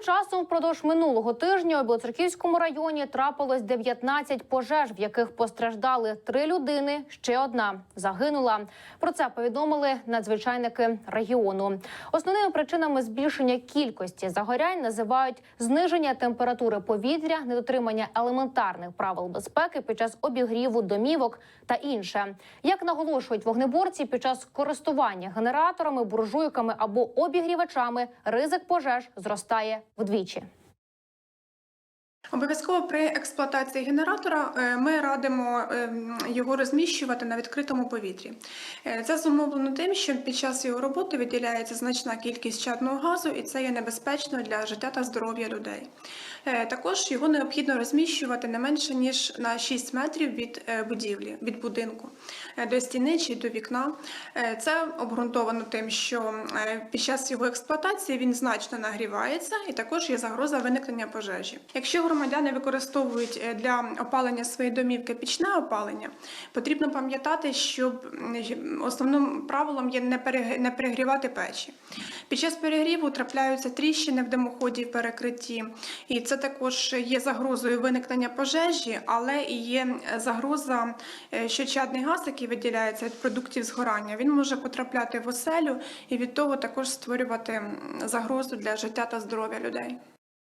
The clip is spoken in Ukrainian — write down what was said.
Часом впродовж минулого тижня у Білоцерківському районі трапилось 19 пожеж, в яких постраждали три людини. Ще одна загинула. Про це повідомили надзвичайники регіону. Основними причинами збільшення кількості загорянь називають зниження температури повітря, недотримання елементарних правил безпеки під час обігріву домівок та інше. Як наголошують вогнеборці, під час користування генераторами, буржуйками або обігрівачами ризик пожеж зростає вдвічі. Обов'язково при експлуатації генератора е, ми радимо ем, його розміщувати на відкритому повітрі. Е, Це зумовлено тим, що під час його роботи виділяється значна кількість чадного газу, і це є небезпечно для життя та здоров'я людей. Е, Також його необхідно розміщувати не менше ніж на 6 метрів від будівлі, від будинку до стіни чи до вікна. Це обґрунтовано тим, що під час його експлуатації він значно нагрівається, і також є загроза виникнення пожежі. Якщо громадяни використовують е, для опалення своєї домівки пічне опалення, потрібно пам'ятати, що основним правилом є не перегрівати печі. Під час перегріву трапляються тріщини в димоході в перекритті, і це також є загрозою виникнення пожежі, але і є загроза, е, що чадний газ, який виділяється від продуктів згорання, він може потрапляти в оселю і від того також створювати загрозу для життя та здоров'я людей.